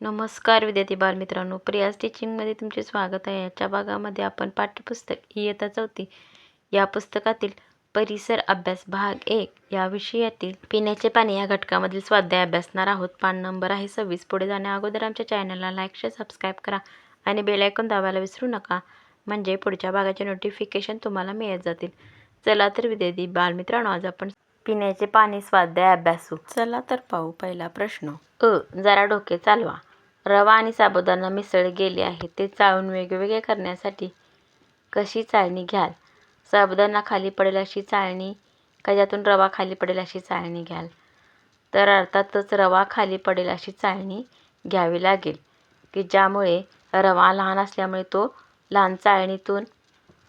नमस्कार विद्यार्थी बालमित्रांनो प्रियाज टीचिंगमध्ये तुमचे स्वागत आहे. याच्या भागामध्ये आपण पाठ्यपुस्तक इयत्ता चौथी. या पुस्तकातील परिसर अभ्यास भाग एक या विषयातील पिण्याचे पाणी या घटकामधील स्वाध्याय अभ्यासणार आहोत. पान नंबर आहे सव्वीस. पुढे जाण्या अगोदर आमच्या चॅनलला लाईक शेअर सबस्क्राईब करा आणि बेल आयकॉन दाबायला विसरू नका. म्हणजे पुढच्या भागाचे नोटिफिकेशन तुम्हाला मिळत जातील. चला तर विद्यार्थी बालमित्रांनो आज आपण पिण्याचे पाणी स्वाध्याय अभ्यासू. चला तर पाहू पहिला प्रश्न. अ जरा डोके चालवा. रवा आणि साबुदाणा मिसळ गेले आहे ते चाळून वेगवेगळे करण्यासाठी कशी चाळणी घ्याल? साबुदाणा खाली पडेल अशी चाळणी का ज्यातून रवा खाली पडेल अशी चाळणी घ्याल? तर अर्थातच रवा खाली पडेल अशी चाळणी घ्यावी लागेल की ज्यामुळे रवा लहान असल्यामुळे तो लहान चाळणीतून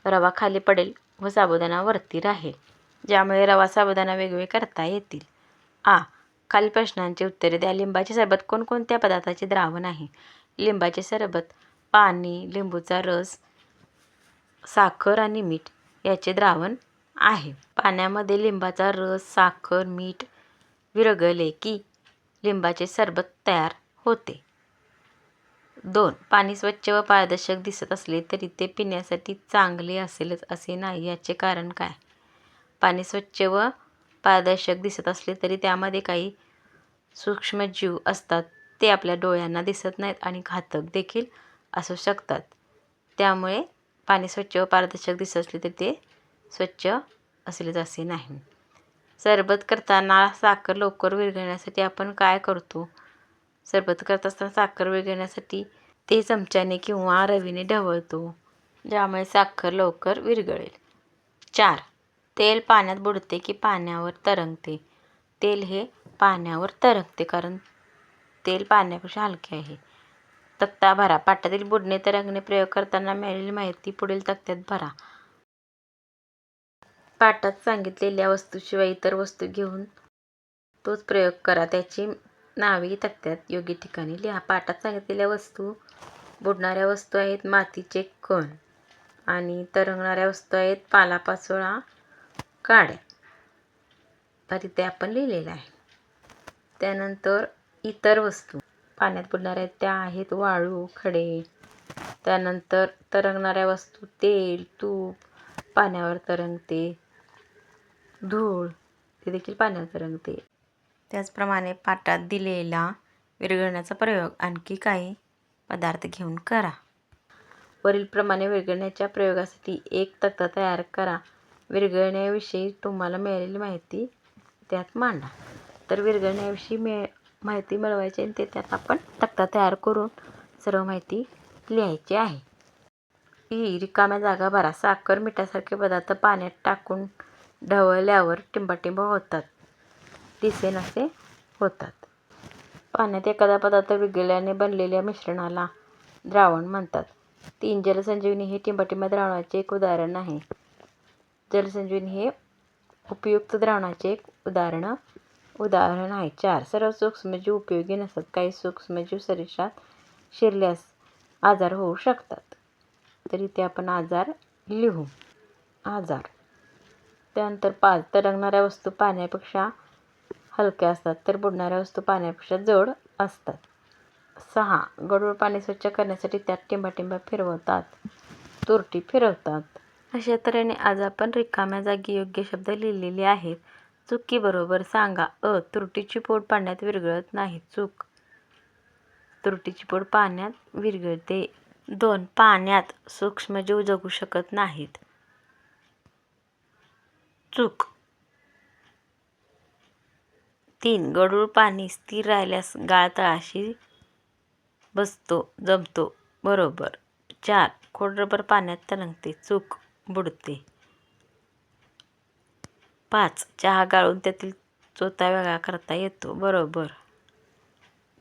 रवा खाली पडेल व साबुदाणा वरती राहील ज्यामुळे रवा साबुदाणा वेगवेगळे करता येतील. आ. खालील प्रश्नांची उत्तरे द्या. लिंबाचे सरबत कोणकोणत्या पदार्थाचे द्रावण आहे? लिंबाचे सरबत पाणी लिंबूचा रस साखर आणि मीठ याचे द्रावण आहे. पाण्यामध्ये लिंबाचा रस साखर मीठ विरघळले की लिंबाचे सरबत तयार होते. दोन पाणी स्वच्छ व पारदर्शक दिसत असले तरी ते पिण्यासाठी चांगले असेलच असे नाही याचे कारण काय? पाणी स्वच्छ व पारदर्शक दिसत असले तरी त्यामध्ये काही सूक्ष्मजीव असतात ते आपल्या डोळ्यांना दिसत नाहीत आणि घातक देखील असू शकतात. त्यामुळे पाणी स्वच्छ व पारदर्शक दिसत असले तरी ते स्वच्छ असलेच असे नाही. सरबत करताना साखर लवकर विरघळण्यासाठी आपण काय करतो? सरबत करत असताना साखर विरघळण्यासाठी ते चमच्याने किंवा रवीने ढवळतो ज्यामुळे साखर लवकर विरघळेल. चार. तेल पाण्यात बुडते की पाण्यावर तरंगते. तेल हे पाण्यावर तरंगते कारण तेल पाण्यापेक्षा हलके आहे. तक्ता भरा. पाटातील बुडणे तरंगणे प्रयोग करताना मिळालेली माहिती पुढील तक्त्यात भरा. पाठात सांगितलेल्या वस्तूशिवाय इतर वस्तू घेऊन तोच प्रयोग करा. त्याची नावे तक्त्यात योग्य ठिकाणी लिहा. पाठात सांगितलेल्या वस्तू बुडणाऱ्या वस्तू आहेत मातीचे कण आणि तरंगणाऱ्या वस्तू आहेत पालापाचोळा काड्या. इथे आपण लिहिलेलं आहे. त्यानंतर इतर वस्तू. पाण्यात बुडणाऱ्या त्या आहेत वाळू खडे. त्यानंतर तरंगणाऱ्या वस्तू तेल तूप. पाण्यावर तरंगते. धूळ. ते देखील पाण्यावर तरंगते. त्याचप्रमाणे पाटात दिलेला विरघळण्याचा प्रयोग आणखी काही पदार्थ घेऊन करा. वरीलप्रमाणे विरघळण्याच्या प्रयोगासाठी एक तक्ता तयार करा. विरघळण्याविषयी तुम्हाला मिळालेली माहिती त्यात मांडा. तर विरघळण्याविषयी मे माहिती मिळवायची आणि ते त्यात आपण तक्ता तयार करून सर्व माहिती लिहायची आहे. ही रिकाम्या जागा भरा. साखर मिठासारखे पदार्थ पाण्यात टाकून ढवळल्यावर टिंबाटिंब होतात. दिसेन असे होतात. पाण्यात एखादा पदार्थ विरघळल्याने बनलेल्या मिश्रणाला द्रावण म्हणतात. तीन जलसंजीवनी हे टिंबाटिंब द्रावणाचे एक उदाहरण आहे. जलसंजीवनी हे उपयुक्त द्रावणाचे एक उदाहरण उदाहरण आहे चार. सर्व सूक्ष्मजीव उपयोगी नसतात काही सूक्ष्मजीव शरीरात शिरल्यास आजार होऊ शकतात. तरी ते आपण आजार लिहू. आजार. त्यानंतर पाच. तरंगणाऱ्या वस्तू पाण्यापेक्षा हलक्या असतात तर बुडणाऱ्या वस्तू पाण्यापेक्षा जड असतात. सहा. गडूळ पाणी स्वच्छ करण्यासाठी त्यात टिंबाटिंबा फिरवतात. तुरटी फिरवतात. अशा तऱ्हेने आज आपण रिकाम्या जागी योग्य शब्द लिहिलेले आहेत. चुकी बरोबर सांगा. अ. त्रुटीची पोट पाण्यात विरघळत नाही. चूक. त्रुटीची पोट पाण्यात विरघळते. दोन. पाण्यात सूक्ष्मजीव जगू शकत नाहीत. चूक. तीन. गडूळ पाणी स्थिर राहिल्यास गाळ तळाशी बसतो जमतो. बरोबर. चार. खोडरबर पाण्यात तरंगते. चूक. बुडते. पाच. चहा गाळून त्यातील चोथा वेगळा करता येतो. बरोबर.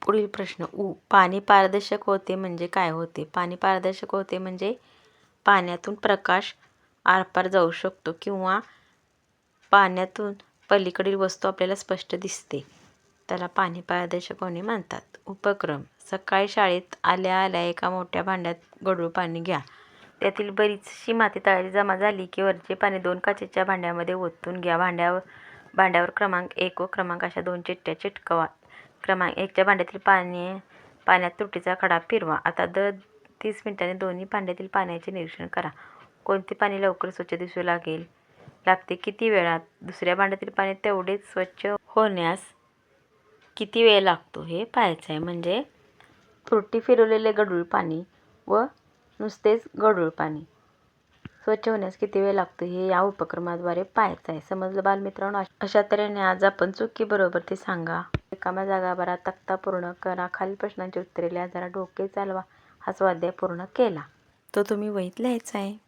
पुढील प्रश्न. उ. पाणी पारदर्शक होते म्हणजे काय होते? पाणी पारदर्शक होते म्हणजे पाण्यातून प्रकाश आरपार जाऊ शकतो किंवा पाण्यातून पलीकडील वस्तू आपल्याला स्पष्ट दिसते. त्याला पाणी पारदर्शक होणे म्हणतात. उपक्रम. सकाळी शाळेत आल्या आल्या एका मोठ्या भांड्यात गढूळ पाणी घ्या. त्यातील बरीचशी माती तळाशी जमा झाली की वरचे पाणी दोन काचेच्या भांड्यामध्ये ओतून घ्या. भांड्यावर भांड्यावर क्रमांक एक व क्रमांक अशा दोन चिठ्ठ्या चिटकवा. क्रमांक एकच्या भांड्यातील पाणी पाण्यात तुटीचा खडा फिरवा. आता दर तीस मिनिटांनी दोन्ही भांड्यातील पाण्याचे निरीक्षण करा. कोणते पाणी लवकर स्वच्छ दिसू लागेल? लागते किती वेळात दुसऱ्या भांड्यातील पाणी तेवढेच स्वच्छ होण्यास किती वेळ लागतो हे पाहायचं आहे म्हणजे तुरटी फिरवलेले गढूळ पाणी व नुसतेच गढूळ पाणी. स्वच्छ होण्यास किती वेळ लागतो हे या उपक्रमाद्वारे पाहायचं आहे. समजलं बालमित्रांनो? अशा तऱ्हेने आज आपण चुकी बरोबर ते सांगा. रिकाम्या जागा भरा तक्ता पूर्ण करा. खालील प्रश्नांची उत्तरे लिहा. जरा डोके चालवा. हा स्वाध्याय पूर्ण केला. तो तुम्ही वहीत लिहायचा आहे.